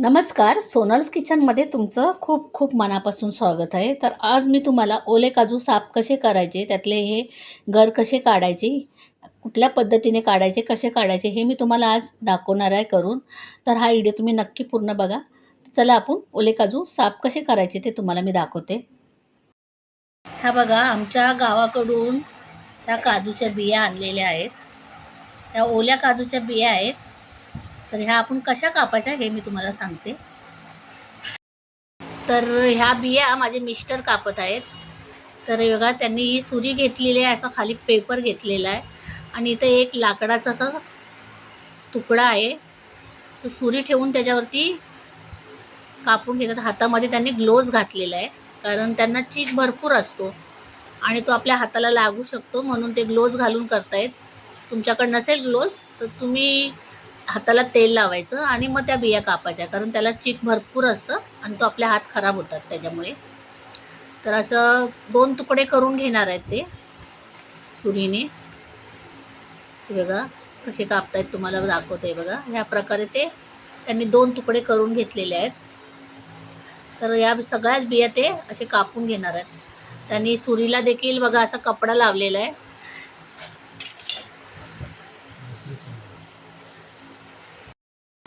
नमस्कार सोनल्स किचनमध्ये तुमचं खूप खूप मनापासून स्वागत आहे. तर आज मी तुम्हाला ओले काजू साफ कसे करायचे त्यातले हे गर कसे काढायचे कुठल्या पद्धतीने काढायचे कसे काढायचे हे मी तुम्हाला आज दाखवणार आहे करून. तर हा व्हिडिओ तुम्ही नक्की पूर्ण बघा. चला आपण ओले काजू साफ कसे करायचे ते तुम्हाला मी दाखवते. हा बघा आमच्या गावाकडून त्या काजूच्या बिया आणलेल्या आहेत. त्या ओल्या काजूच्या बिया आहेत. तर ह्या आपण कशा कापायच्या हे मी तुम्हाला सांगते. तर ह्या बिया माझे मिस्टर कापत आहेत. तर बघा त्यांनी ही सुरी घेतलेली आहे असा खाली पेपर घेतलेला आहे. आणि इथं एक लाकडाचा असा तुकडा आहे. तर सुरी ठेवून त्याच्यावरती कापून घेतात. हातामध्ये त्यांनी ग्लोव्ज घातलेला आहे. कारण त्यांना चीक भरपूर असतो. आणि तो आपल्या हाताला लागू शकतो म्हणून ते ग्लोव्ज घालून करतायत. तुमच्याकडे नसेल ग्लोव्ज तर तुम्ही हाताला तेल लावायचं आणि मग त्या बिया कापायच्या कारण त्याला चीक भरपूर असतं आणि तो आपले हात खराब होतात त्याच्यामुळे. तर असं दोन तुकडे करून घेणार आहेत ते सुरीने. हे बघा कसे कापतायत तुम्हाला दाखवते बघा. ह्या प्रकारे ते त्यांनी दोन तुकडे करून घेतलेले आहेत. तर या सगळ्याच बिया ते असे कापून घेणार आहेत. त्यांनी सुरीला देखील बघा असा कपडा लावलेला आहे.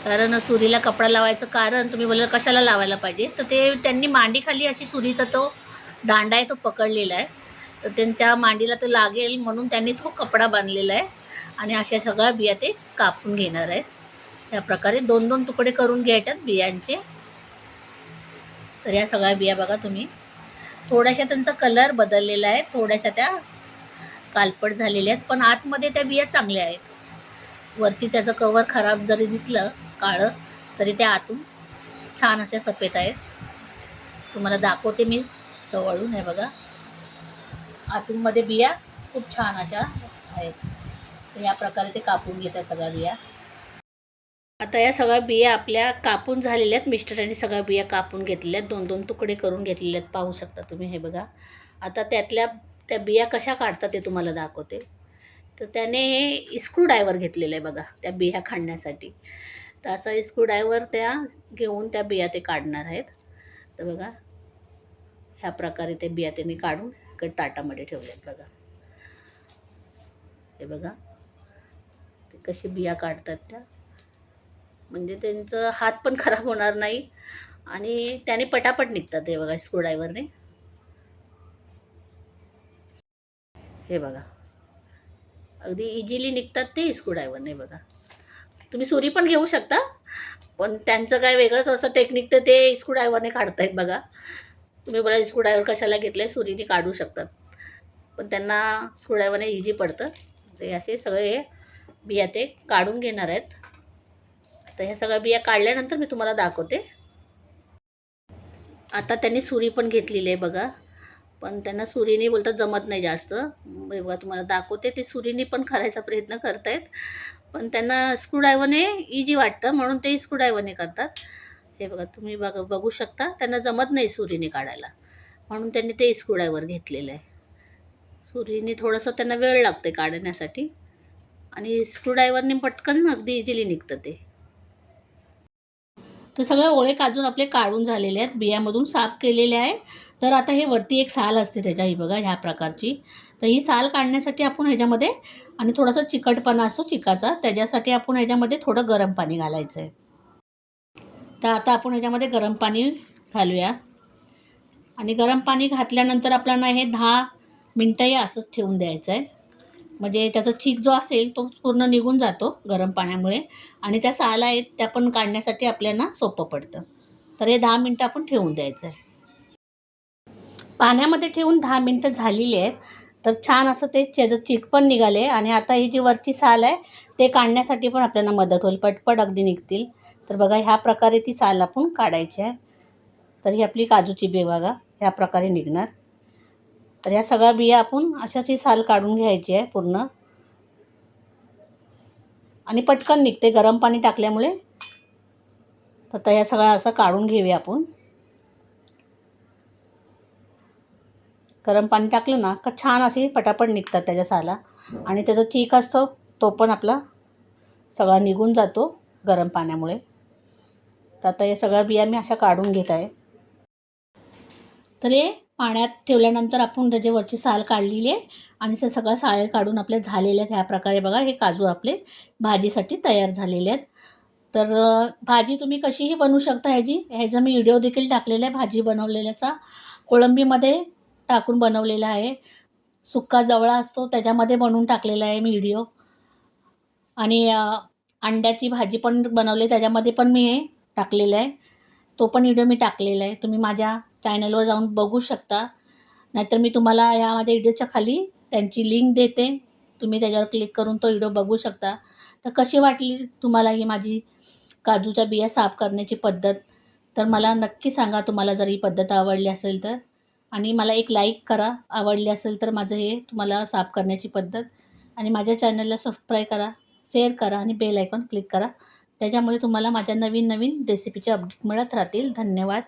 कारण सुरीला कपडा लावायचं कारण तुम्ही बोला कशाला लावायला पाहिजे? तर ते त्यांनी मांडीखाली अशी सुरीचा तो दांडा आहे तो पकडलेला आहे. तर त्यांच्या मांडीला तो लागेल म्हणून त्यांनी तो कपडा बांधलेला आहे आणि अशा सगळ्या बिया ते कापून घेणार आहेत. या प्रकारे दोन दोन तुकडे करून घ्यायच्यात बियांचे. तर या सगळ्या बिया बघा तुम्ही. थोड्याशा त्यांचा कलर बदललेला आहे थोड्याशा त्या कालपट झालेल्या आहेत पण आतमध्ये त्या बिया चांगल्या आहेत. वरती त्याचं कवर खराब जरी दिसलं काळं तरी त्या आतून छान अशा सफेद आहेत. तुम्हाला दाखवते मी जवळून हे बघा. आतूनमध्ये बिया खूप छान अशा आहेत. तर या प्रकारे ते कापून घेतात सगळ्या बिया. आता या सगळ्या बिया आपल्या कापून झालेल्या आहेत. मिस्टरांनी सगळ्या बिया कापून घेतलेल्या आहेत. दोन दोन तुकडे करून घेतलेले आहेत. पाहू शकता तुम्ही हे बघा. आता त्यातल्या त्या बिया कशा काढतात ते तुम्हाला दाखवते. तर त्याने स्क्रू ड्रायव्हर घेतलेलं आहे बघा त्या बिया खाण्यासाठी. तर असा स्क्रूड्रायव्हर त्या घेऊन त्या बिया ते काढणार आहेत. तर बघा ह्या प्रकारे ते बिया त्यांनी काढून इकडे टाटामध्ये ठेवले आहेत बघा. हे बघा ते कशी बिया काढतात त्या. म्हणजे त्यांचं हात पण खराब होणार नाही आणि त्याने पटापट निघतात हे बघा स्क्रूड्रायव्हरने हे बघा अगदी इझिली निघतात ते स्क्रूड्रायव्हरने बघा. तुम्ही सुरी पण घेऊ शकता. पण त्यांचं काय वेगळंच असं टेक्निक तर ते स्क्रूड्रायव्हरने काढतायत बघा. तुम्ही बोला स्क्रू कशाला कशाला घेतले सुरीने काढू शकतात. पण त्यांना स्क्रू ड्रायव्हरने इझी पडतं. ते असे सगळे बिया ते काढून घेणार आहेत. तर ह्या सगळ्या बिया काढल्यानंतर मी तुम्हाला दाखवते. आता त्यांनी सुरी पण घेतलेली आहे बघा. पण त्यांना सुरीने बोलतात जमत नाही जास्त. बघा तुम्हाला दाखवते. ते सुरीने पण करायचा प्रयत्न करतायत. पण त्यांना स्क्रूड्रायव्हरने इजी वाटतं म्हणून ते स्क्रूड्रायव्हरने करतात. हे बघा तुम्ही बघ बघू शकता. त्यांना जमत नाही सुरीने काढायला. म्हणून त्यांनी ते स्क्रूड्रायव्हर घेतलेलं आहे. सुरीने थोडंसं त्यांना वेळ लागते काढण्यासाठी. आणि स्क्रूड्रायव्हरने पटकन अगदी इझिली निघतं ते. तर सगळे ओळे काजून आपले काढून झालेले आहेत. बियामधून साफ केलेले आहे. तर आता हे वरती एक साल असते त्याच्या ही बघा ह्या प्रकारची. तर ही साल काढण्यासाठी आपण ह्याच्यामध्ये आणि थोडासा चिकटपणा असतो चिकाचा त्याच्यासाठी आपण ह्याच्यामध्ये थोडं गरम पाणी घालायचं आहे तर आता आपण ह्याच्यामध्ये गरम पाणी घालूया. आणि गरम पाणी घातल्यानंतर आपल्याला हे दहा मिनटंही असंच ठेवून द्यायचं आहे म्हणजे त्याचा चीक जो असेल तो पूर्ण निघून जातो गरम पाण्यामुळे. आणि त्या साला आहेत त्या पण काढण्यासाठी आपल्याला सोपं पडतं. तर हे दहा मिनटं आपण ठेवून द्यायचं आहे. पाण्यामध्ये ठेवून दहा मिनटं झालेली आहेत. तर छान असं ते त्याचं चीक पण निघाले आणि आता ही जी वरची साल आहे ते काढण्यासाठी पण आपल्याला मदत होईल. पटपट अगदी निघतील. तर बघा ह्या प्रकारे ती साल आपण काढायची आहे. तर ही आपली काजूची बे बघा ह्या प्रकारे निघणार. तर या सगळ्या बिया आपण अशाच ही साल काढून घ्यायची आहे पूर्ण. आणि पटकन निघते गरम पाणी टाकल्यामुळे. तर या सगळ्या असं काढून घेऊया आपण. गरम पाणी टाकलं ना का छान अशी पटापट निघतात त्याच्या साला. आणि त्याचा चीक असतो तो पण आपला सगळा निघून जातो गरम पाण्यामुळे. तर आता या सगळ्या बिया मी अशा काढून घेत आहे. तर हे पाण्यात ठेवल्यानंतर आपण त्याचे वरची साल काढलेली आहे आणि ते सगळं साळे काढून आपले झालेले आहेत. ह्या प्रकारे बघा हे काजू आपले भाजीसाठी तयार झालेले आहेत. तर भाजी तुम्ही कशीही बनवू शकता ह्याची. ह्याचा मी व्हिडिओ देखील टाकलेला आहे भाजी बनवलेल्याचा. कोळंबीमध्ये टाकून बनवलेला आहे. सुक्का जवळा असतो त्याच्यामध्ये बनवून टाकलेला आहे मी व्हिडिओ. आणि अंड्याची भाजी पण बनवली त्याच्यामध्ये पण मी हे टाकलेलं आहे. तो पण व्हिडिओ मी टाकलेला आहे. तुम्ही माझ्या चॅनलवर जाऊन बघू शकता. नाहीतर मी तुम्हाला या माझ्या व्हिडिओच्या खाली त्यांची लिंक देते. तुम्ही त्याच्यावर क्लिक करून तो व्हिडिओ बघू शकता. तर कशी वाटली तुम्हाला ही माझी काजूच्या बिया साफ करण्याची पद्धत? तर मला नक्की सांगा तुम्हाला जर ही पद्धत आवडली असेल तर. आणि मला एक लाईक करा. आवडली असेल तर माझं हे तुम्हाला साफ करण्याची पद्धत. आणि माझ्या चॅनलला सबस्क्राईब करा शेअर करा आणि बेल आयकॉन क्लिक करा. त्याच्यामुळे तुम्हाला माझ्या नवीन नवीन रेसिपीचे अपडेट मिळत राहतील. धन्यवाद.